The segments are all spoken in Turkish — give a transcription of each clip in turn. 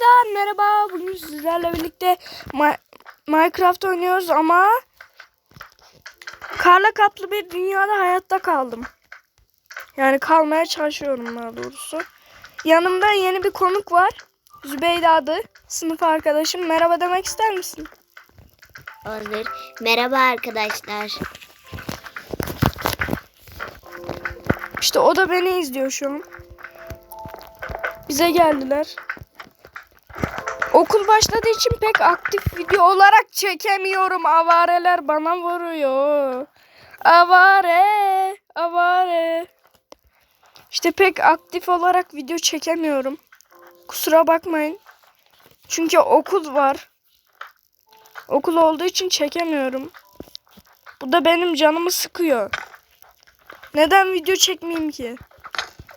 Arkadaşlar merhaba. Bugün sizlerle birlikte Ma- Minecraft oynuyoruz ama karla kaplı bir dünyada hayatta kaldım. Yani kalmaya çalışıyorum daha doğrusu. Yanımda yeni bir konuk var. Zübeyde adı. Sınıf arkadaşım. Merhaba demek ister misin? Olur. Merhaba arkadaşlar. İşte o da beni izliyor şu an. Bize geldiler. Okul başladığı için pek aktif video olarak çekemiyorum. Avareler bana vuruyor. Avare, avare. İşte pek aktif olarak video çekemiyorum. Kusura bakmayın. Çünkü okul var. Okul olduğu için çekemiyorum. Bu da benim canımı sıkıyor. Neden video çekmeyeyim ki?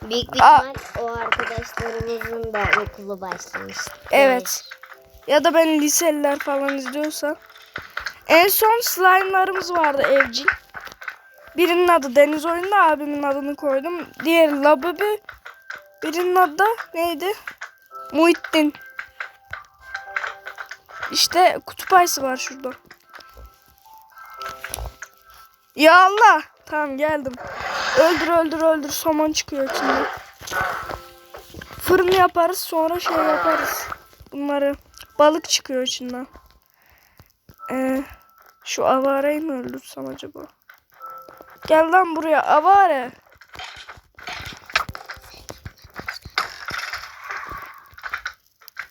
Büyük bir ihtimal o arkadaşlarımızın da okulu başlamış. Evet. Ya da ben liseliler falan izliyorsa. En son slime'larımız vardı evcil. Birinin adı Deniz Oyunda abimin adını koydum. Diğeri Labubu. Birinin adı da neydi? Muhittin. İşte kutup ayısı var şurada. Ya Allah. Tamam geldim. Öldür öldür öldür. Somon çıkıyor içinde. Fırın yaparız sonra şey yaparız. Bunları balık çıkıyor içinden. Ee, şu avareyi mi öldürsem acaba? Gel lan buraya avare.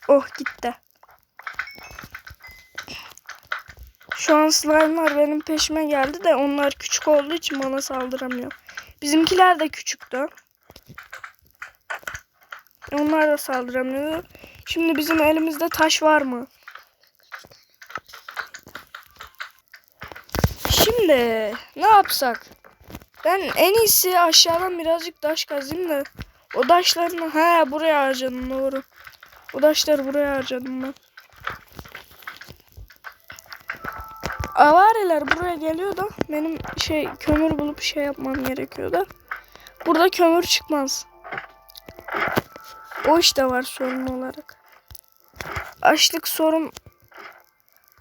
Oh gitti. Şu an slime'lar benim peşime geldi de onlar küçük olduğu için bana saldıramıyor. Bizimkiler de küçüktü. Onlar da saldıramıyor. Şimdi bizim elimizde taş var mı? Şimdi ne yapsak? Ben en iyisi aşağıdan birazcık taş kazayım da o taşlarını he buraya harcadım doğru. O taşları buraya harcadım ben. Avareler buraya geliyor da benim şey kömür bulup şey yapmam gerekiyor da. Burada kömür çıkmaz. O işte var sorun olarak. Açlık sorun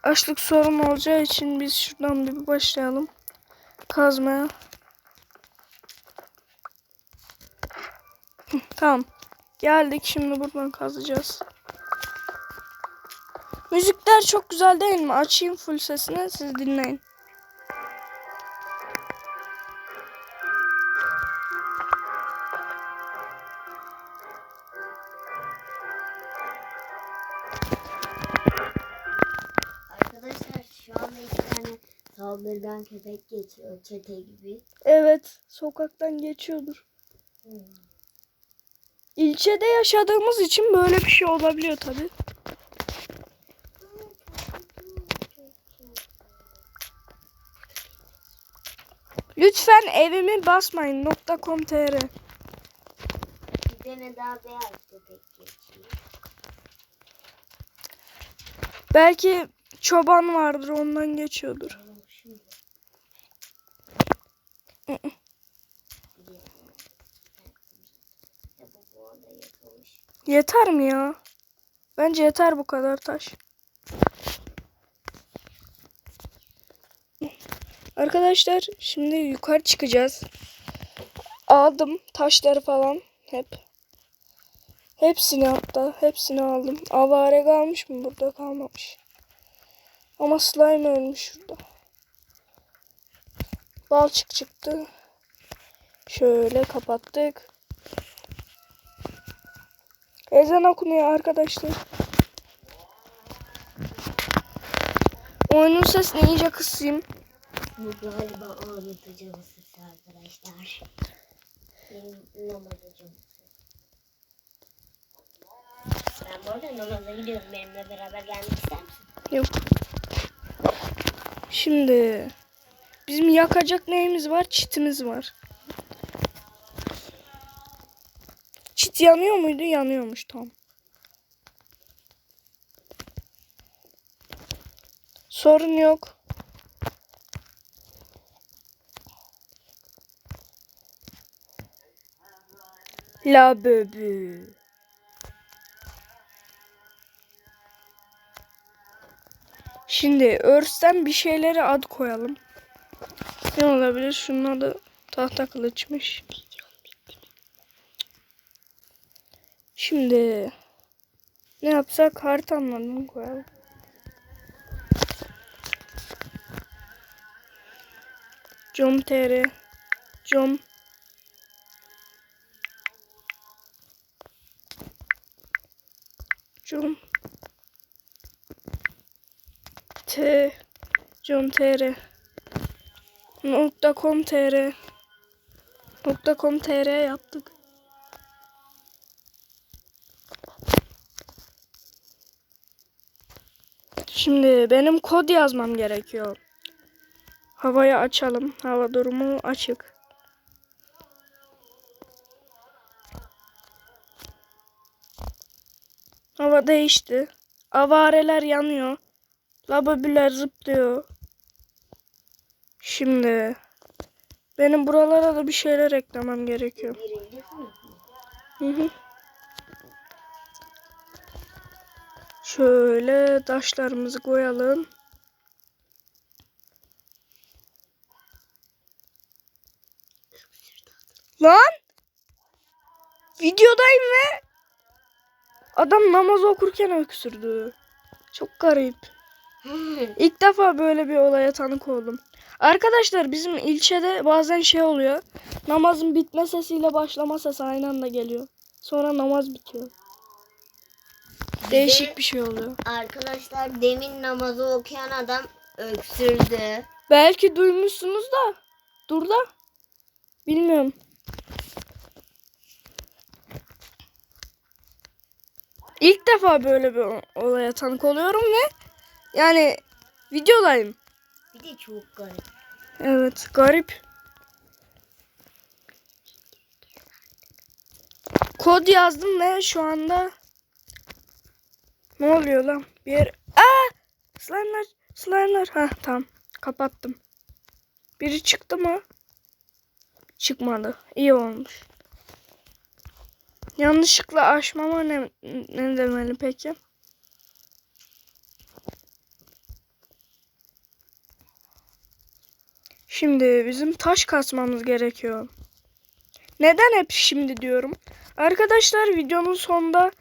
açlık sorun olacağı için biz şuradan bir başlayalım. Kazmaya. Tamam. Geldik şimdi buradan kazacağız. Müzikler çok güzel değil mi? Açayım full sesini siz dinleyin. Arkadaşlar şu anda iki tane saldırgan köpek geçiyor çete gibi. Evet, sokaktan geçiyordur. İlçede yaşadığımız için böyle bir şey olabiliyor tabi. Lütfen evimi basmayın. .com.tr Bir tane daha beyaz köpek geçiyor. Belki çoban vardır ondan geçiyordur. Yeter mi ya? Bence yeter bu kadar taş. Arkadaşlar şimdi yukarı çıkacağız. Aldım taşları falan hep. Hepsini hatta hepsini aldım. Avare kalmış mı? Burada kalmamış. Ama slime ölmüş şurada. Balçık çıktı. Şöyle kapattık. Ezan okunuyor arkadaşlar. Oyunun sesini iyice kısayım. Bu galiba hocamın sesi arkadaşlar. Benim namaz hocam. Ben bu arada namaza gidiyorum. Benimle beraber gelmek ister misin? Yok. Şimdi bizim yakacak neyimiz var? Çitimiz var. Çit yanıyor muydu? Yanıyormuş tamam. Sorun yok. La böbü. Şimdi örsten bir şeylere ad koyalım. Ne olabilir? Şunlar da tahta kılıçmış. Şimdi ne yapsak harita anlamını koyalım. Com.tr Com Com T Com TR Nokta com TR Nokta com TR yaptık. Şimdi benim kod yazmam gerekiyor. Havayı açalım. Hava durumu açık. Hava değişti. Avareler yanıyor. Lababiler zıplıyor. Şimdi benim buralara da bir şeyler eklemem gerekiyor. Hı hı. Şöyle taşlarımızı koyalım. Lan! Videodayım ve adam namaz okurken öksürdü. Çok garip. İlk defa böyle bir olaya tanık oldum. Arkadaşlar bizim ilçede bazen şey oluyor. Namazın bitme sesiyle başlama sesi aynı anda geliyor. Sonra namaz bitiyor. Değişik bir şey oluyor. Arkadaşlar demin namazı okuyan adam öksürdü. Belki duymuşsunuz da. Dur da. Bilmiyorum. İlk defa böyle bir olaya tanık oluyorum ve yani videodayım. Bir de çok garip. Evet garip. Kod yazdım ve şu anda ne oluyor lan? Bir yer... Aa! Slime'lar, slime'lar. Ha tamam. Kapattım. Biri çıktı mı? Çıkmadı. İyi olmuş. Yanlışlıkla açmama ne, ne demeli peki? Şimdi bizim taş kasmamız gerekiyor. Neden hep şimdi diyorum? Arkadaşlar videonun sonunda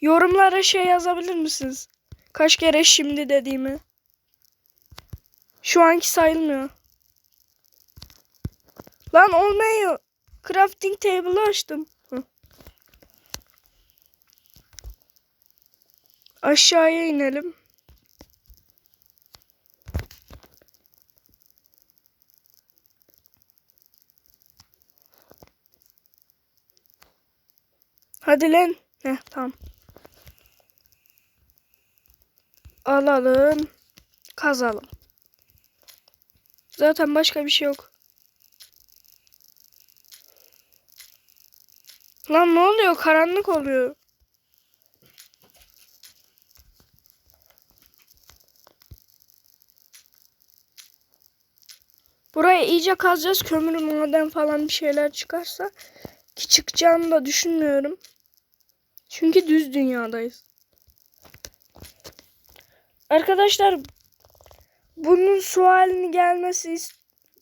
yorumlara şey yazabilir misiniz? Kaç kere şimdi dediğimi. Şu anki sayılmıyor. Lan olmuyor. Crafting table'ı açtım. Aşağıya inelim. Hadi lan. Heh tamam. Alalım. Kazalım. Zaten başka bir şey yok. Lan ne oluyor? Karanlık oluyor. Buraya iyice kazacağız. Kömür maden falan bir şeyler çıkarsa. Ki çıkacağını da düşünmüyorum. Çünkü düz dünyadayız. Arkadaşlar bunun su halini gelmesi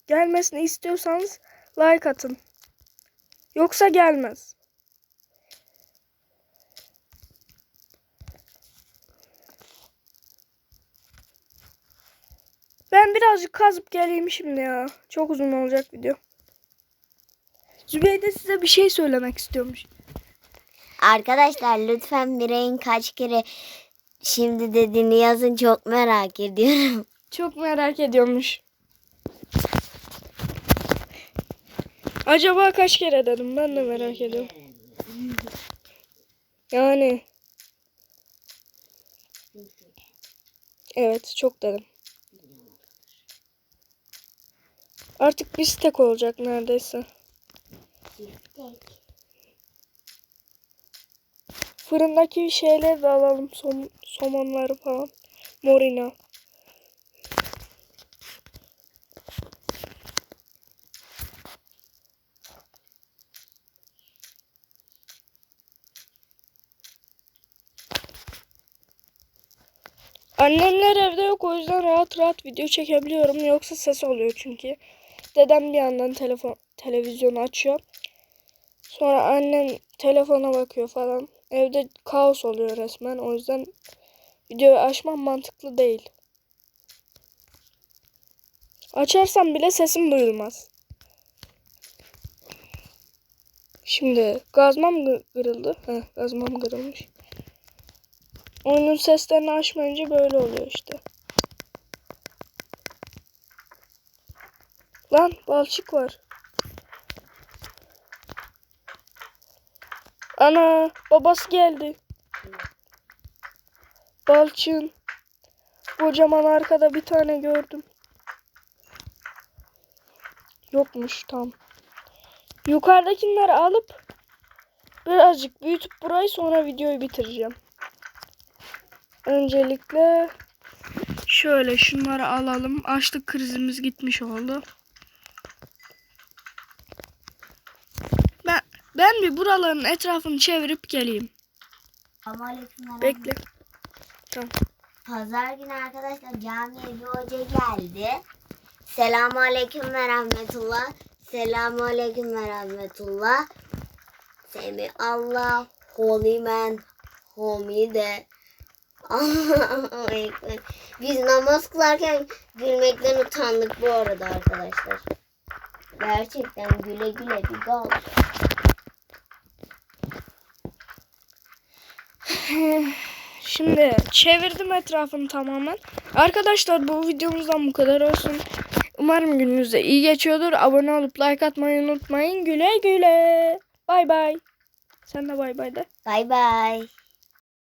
gelmesini istiyorsanız like atın. Yoksa gelmez. Ben birazcık kazıp geleyim şimdi ya. Çok uzun olacak video. Zübeyde size bir şey söylemek istiyormuş. Arkadaşlar lütfen Miray'ın kaç kere şimdi dediğini yazın çok merak ediyorum. Çok merak ediyormuş. Acaba kaç kere dedim ben de merak ediyorum. Yani evet çok dedim. Artık bir tek olacak neredeyse. Fırındaki şeyleri de alalım. Som somonları falan. Morina. Annemler evde yok o yüzden rahat rahat video çekebiliyorum. Yoksa ses oluyor çünkü. Dedem bir yandan telefon televizyonu açıyor. Sonra annem telefona bakıyor falan. Evde kaos oluyor resmen. O yüzden videoyu açmam mantıklı değil. Açarsam bile sesim duyulmaz. Şimdi gazmam kırıldı. Heh, gazmam kırılmış. Oyunun seslerini açmayınca böyle oluyor işte. Lan balçık var. Ana babası geldi. Balçığın. Kocaman arkada bir tane gördüm. Yokmuş tam. Yukarıdakileri alıp birazcık büyütüp burayı sonra videoyu bitireceğim. Öncelikle şöyle şunları alalım. Açlık krizimiz gitmiş oldu. Ben bir buraların etrafını çevirip geleyim. Aleykümselam. Bekle. Tamam. Pazar günü arkadaşlar camiye bir hoca geldi. Selamun aleyküm ve rahmetullah. Selamun aleyküm ve rahmetullah. Semi Allah, holy man, homi de. Allahu Ekber. Biz namaz kılarken gülmekten utandık bu arada arkadaşlar. Gerçekten güle güle bir gal. Şimdi çevirdim etrafını tamamen. Arkadaşlar bu videomuzdan bu kadar olsun. Umarım gününüz de iyi geçiyordur. Abone olup like atmayı unutmayın. Güle güle. Bay bay. Sen de bay bay de. Bay bay.